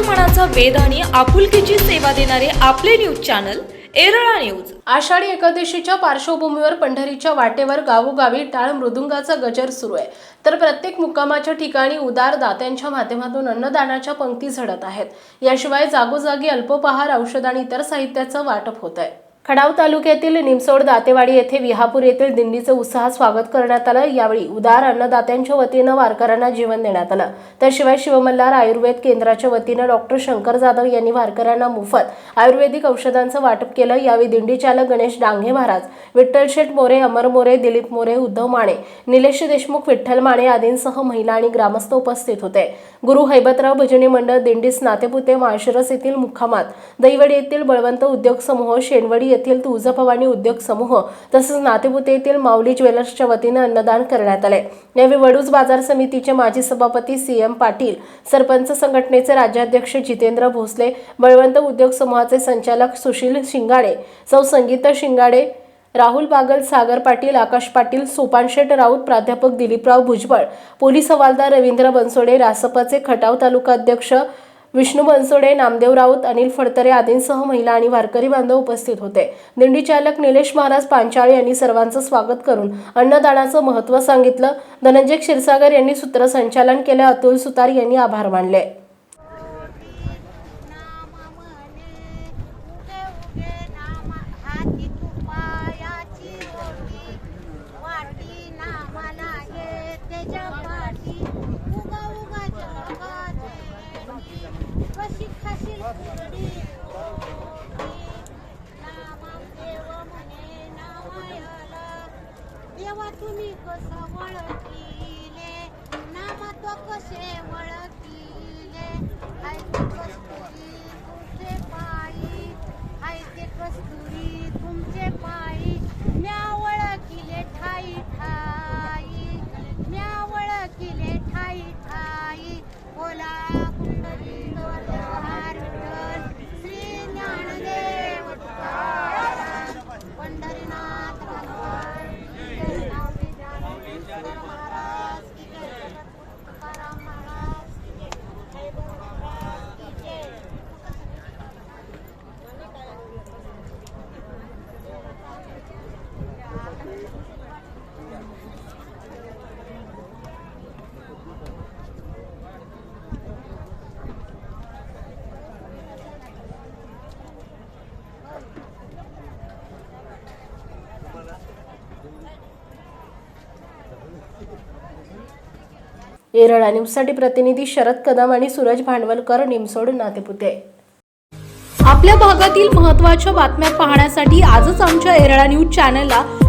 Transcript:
मनाचा वेद आणि आपुलकीची सेवा देणारे आपले न्यूज चॅनल एरळा न्यूज. आषाढी एकादशीच्या पार्श्वभूमीवर पंढरीच्या वाटेवर गावोगावी टाळ मृदुंगाचा गजर सुरू आहे. तर प्रत्येक मुक्कामाच्या ठिकाणी उदार दात्यांच्या माध्यमातून अन्नदानाच्या पंक्ती झडत आहेत. याशिवाय जागोजागी अल्पोपहार औषध आणि इतर साहित्याचं वाटप होत आहे खडाव तालुक्यातील निमसोड दातेवाडी येथे विहापूर येथील दिंडीचं उत्साहात स्वागत करण्यात आलं. यावेळी उदार अन्नदात्यांच्या वतीनं वारकऱ्यांना जीवन देण्यात आलं. त्याशिवाय शिवमल्हार आयुर्वेद केंद्राच्या वतीनं डॉक्टर शंकर जाधव यांनी वारकऱ्यांना मोफत आयुर्वेदिक औषधांचं वाटप केलं. यावेळी दिंडी चालक गणेश डांगे महाराज विठ्ठल शेठ मोरे अमर मोरे दिलीप मोरे उद्धव माने निलेश देशमुख विठ्ठल माने आदींसह महिला आणि ग्रामस्थ उपस्थित होते. गुरु हैबतराव भजनी मंडळ दिंडीस नातेपुते माळशिरस येथील मुक्कामात दहिवडी येथील बळवंत उद्योग समूह शेनवडी येथील तुळजाभवानी उद्योग समूह तसंच नातेपुते येथील माऊली ज्वेलर्सच्या वतीनं अन्नदान करण्यात आले यावेळी वडूज बाजार समितीचे माजी सभापती सी एम पाटील सरपंच संघटनेचे राज्याध्यक्ष जितेंद्र भोसले बळवंत उद्योग समूहाचे संचालक सुशील शिंगाडे सौ संगीता शिंगाडे राहुल बागल सागर पाटील आकाश पाटील सोपानशेठ राऊत प्राध्यापक दिलीपराव भुजबळ पोलीस हवालदार रवींद्र बनसोडे रासपाचे खटाव तालुका अध्यक्ष विष्णू बनसोडे नामदेव राऊत अनिल फडतरे आदींसह महिला आणि वारकरी बांधव उपस्थित होते. दिंडी चालक निलेश महाराज पांचाळे यांनी सर्वांचं स्वागत करून अन्नदानाचं महत्त्व सांगितलं. धनंजय क्षीरसागर यांनी सूत्रसंचालन केलं. अतुल सुतार यांनी आभार मानले. देवा तुम्ही कसं वळखिले नाम तो कसे वळखिले एरळा न्यूजसाठी प्रतिनिधी शरद कदम आणि सूरज भांडवलकर निमसोड नातेपुते. आपल्या भागातील महत्त्वाच्या बातम्या पाहण्यासाठी आजच आमच्या एरळा न्यूज चॅनलला